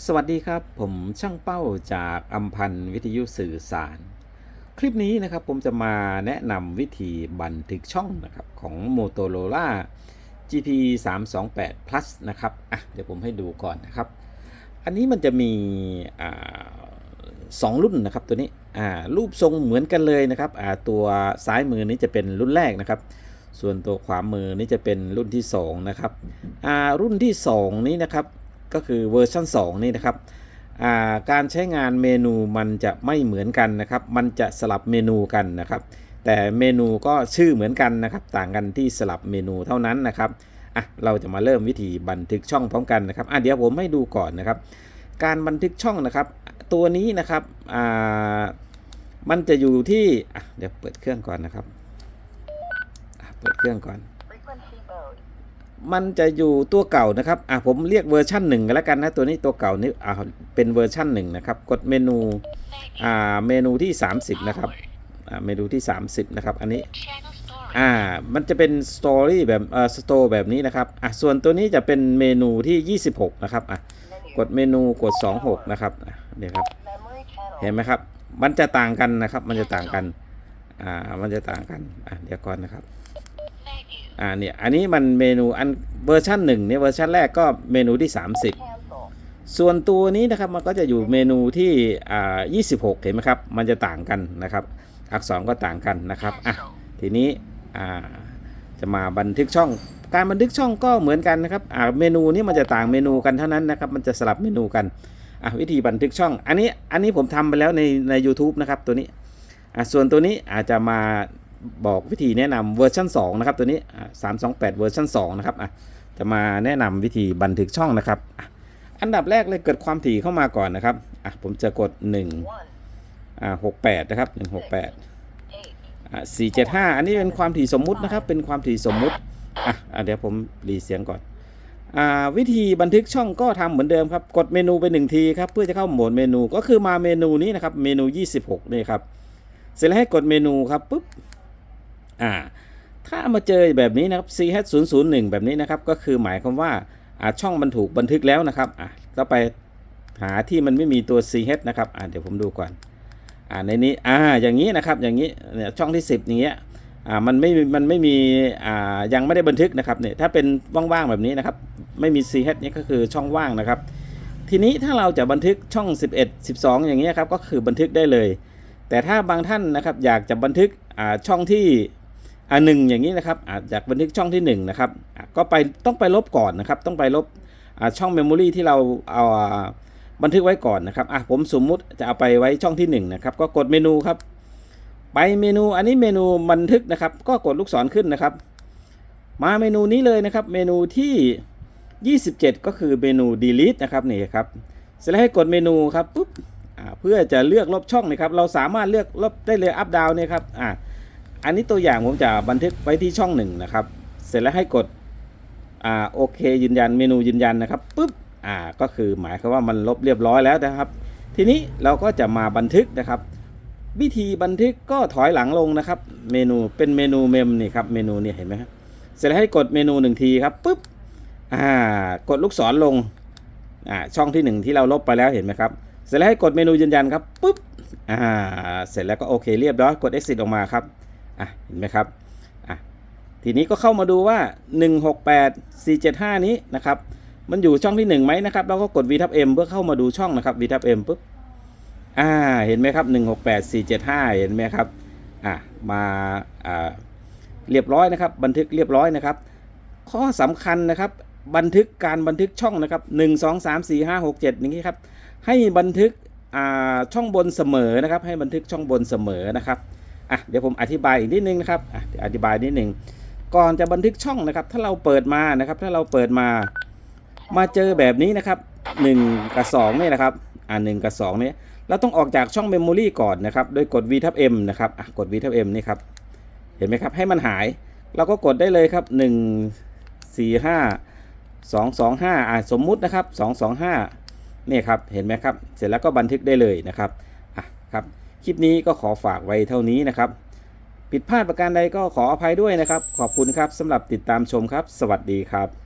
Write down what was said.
สวัสดีครับ ผมช่างเป้าจากอัมพันธ์วิทยุสื่อสาร คลิปนี้นะครับผมจะมาแนะนำวิธีบันทึกช่องนะครับของ Motorola GP 3 2 8 Plus นะครับอะเดี๋ยวผมให้ดูก่อนนะครับ อันนี้มันจะมีอสองรุ่นนะครับตัวนี้อ่ารูปทรงเหมือนกันเลยนะครับอ่าตัวซ้ายมือนี้จะเป็นรุ่นแรกนะครับ ส่วนตัวขวามือนี้จะเป็นรุ่นที่สองนะครับอ่ารุ่นที่สองนี้นะครับ ก็คือเวอร์ชัน2 นี่นะครับาการใช้งานเมนูมันจะไม่เหมือนกันนะครับ มันจะสลับเมนูกันนะครับ แต่เมนูก็ชื่อเหมือนกันนะครับ ต่างกันที่สลับเมนูเท่านั้นนะครับอะเราจะมาเริ่มวิธีบันทึกช่องพร้อมกันนะครับอะเดี๋ยวผมให้ดูก่อนนะครับ การบันทึกช่องนะครับ ตัวนี้นะครับอ่ามันจะอยู่ที่อะเดี๋ยวเปิดเครื่องก่อนนะครับเปิดเครื่องก่อน มันจะอยู่ตัวเก่านะครับอะผมเรียกเวอร์ชันหนึ่งกันแล้วกันนะตัวนี้ตัวเก่านี่อ่าเป็นเวอร์ชันหนึ่งนะครับ กดเมนูอ่าเมนูที่ 30 นะครับอ่าเมนูที่ 30 นะครับ อันนี้อ่ามันจะเป็นสตอรี่แบบเอ่อสโตร์แบบนี้นะครับอะส่วนตัวนี้จะเป็นเมนูที่ 26 นะครับอะกดเมนูกด 26 นะครับเนี่ยครับเห็นไหมครับ มันจะต่างกันนะครับ มันจะต่างกันอ่ามันจะต่างกันอะเดี๋ยวก่อนนะครับ อ่าเนี่ยอันนี้มันเมนูอันเวอร์ชันหนึ่งเนี่ยเวอร์ชันแรกก็เมนูที่ 30 ส่วนตัวนี้นะครับมันก็จะอยู่เมนูที่อ่า26 เห็นไหมครับ มันจะต่างกันนะครับ อักษรก็ต่างกันนะครับอะทีนี้อ่าจะมาบันทึกช่อง การบันทึกช่องก็เหมือนกันนะครับอ่าเมนูนี้มันจะต่างเมนูกันเท่านั้นนะครับ มันจะสลับเมนูกันอะวิธีบันทึกช่อง อันนี้อันนี้ผมทำไปแล้วในใน u t u b e นะครับตัวนี้อะส่วนตัวนี้อาจจะมา บอกวิธีแนะนำเวอร์ชัน2นะครับตัวนี้อะ328 เวอร์ชัน2นะครับอะจะมาแนะนำวิธีบันทึกช่องนะครับ อันดับแรกเลยเกิดความถี่เข้ามาก่อนนะครับอะผมจะกด1 One. อ่า68 นะครับ 168อะ475 อันนี้เป็นความถี่สมมุตินะครับ เป็นความถี่สมมุติอะอะเดี๋ยวผมรีเสียงก่อนอ่าวิธีบันทึกช่องก็ทำเหมือนเดิมครับ กดเมนูไปหนึ่งทีครับเพื่อจะเข้าโหมดเมนูก็คือมาเมนูนี้นะครับเมนู 26 นี่ครับ เสร็จแล้วให้กดเมนูครับปุ๊บ อ่าถ้ามาเจอแบบนี้นะครับ ch 0 0 1 แบบนี้นะครับ ก็คือหมายความว่าอ่าช่องมันถูกบันทึกแล้วนะครับอะก็ไปหาที่มันไม่มีตัว ch นะครับอ่าเดี๋ยวผมดูก่อนอ่าในนี้อ่าอย่างนี้นะครับอย่างนี้เนี่ยช่องที่ 10อย่างเงี้ยอ่ามันไม่มันไม่มีอ่ายังไม่ได้บันทึกนะครับเนี่ยถ้าเป็นว่างๆแบบนี้นะครับ ไม่มี ch นี่ก็คือช่องว่างนะครับ ทีนี้ถ้าเราจะบันทึกช่อง 11 12 อย่างเงี้ยครับก็คือบันทึกได้เลย แต่ถ้าบางท่านนะครับอยากจะบันทึกอ่าช่องที่ อ่าหนึ่งอย่างนี้นะครับอาอยากบันทึกช่องที่1นะครับก็ไปต้องไปลบก่อนนะครับ ต้องไปลบช่องเมมโมรีที่เราเอาบันทึกไว้ก่อนนะครับอะผมสมมุติจะเอาไปไว้ช่องที่1นะครับก็กดเมนูครับ ไปเมนูอันนี้เมนูบันทึกนะครับ ก็กดลูกศรขึ้นนะครับ มาเมนูนี้เลยนะครับ เมนูที่ 27 ก็คือเมนู delete นะครับนี่ครับเสร็จแล้วให้กดเมนูครับปุ๊บเพื่อจะเลือกลบช่องนะครับ เราสามารถเลือกลบได้เลย up down เนี่ยครับอ่า อันนี้ตัวอย่างผมจะบันทึกไว้ที่ช่องหนึ่งนะครับ เสร็จแล้วให้กดอ่าโอเคยืนยันเมนูยืนยันนะครับปุ๊บอ่าก็คือหมายความว่ามันลบเรียบร้อยแล้วนะครับ ทีนี้เราก็จะมาบันทึกนะครับ วิธีบันทึกก็ถอยหลังลงนะครับ เมนูเป็นเมนูเมมนี่ครับเมนูนี่เห็นไหมครับเสร็จแล้วให้กดเมนูหนึ่งทีครับปุ๊บอ่ากดลูกศรลงอ่าช่องที่หนึ่งที่เราลบไปแล้วเห็นไหมครับ เสร็จแล้วให้กดเมนูยืนยันครับปุ๊บอ่าเสร็จแล้วก็โอเคเรียบร้อยกด exit ออกมาครับ อะเห็นไหมครับอะทีนี้ก็เข้ามาดูว่า 168 475 นี้นะครับ มันอยู่ช่องที่1ไหมนะครับแล้วก็กด v ทับ m เพื่อเข้ามาดูช่องนะครับ v ทับ m ปุ๊บอ่าเห็นไหมครับ 168 475 เห็นไหมครับอะมาอ่าเรียบร้อยนะครับ บันทึกเรียบร้อยนะครับ ข้อสำคัญนะครับ บันทึกการบันทึกช่องนะครับ1 2 3 4 5 6 7อย่างนี้ครับให้บันทึกอ่าช่องบนเสมอนะครับ ให้บันทึกช่องบนเสมอนะครับ อะเดี๋ยวผมอธิบายอีกนิดนึงนะครับอะเดี๋ยวอธิบายนิดนึงก่อนจะบันทึกช่องนะครับ ถ้าเราเปิดมานะครับ ถ้าเราเปิดมา มาเจอแบบนี้นะครับ 1 กับ2เนี่ยนะครับอ่าหกับ2เนี่ยเราต้องออกจากช่องเมมโมรีก่อนนะครับโดยกด v ทับ m นะครับอะกด v ทับ m นี่ครับเห็นไหมครับให้มันหาย เราก็กดได้เลยครับ 1 4 5 2 2 5อะสมมุตินะครับ 2 2 5เนี่ยครับเห็นไหมครับ เสร็จแล้วก็บันทึกได้เลยนะครับอะครับ คลิปนี้ก็ขอฝากไว้เท่านี้นะครับ ผิดพลาดประการใดก็ขออภัยด้วยนะครับ ขอบคุณครับสำหรับติดตามชมครับ สวัสดีครับ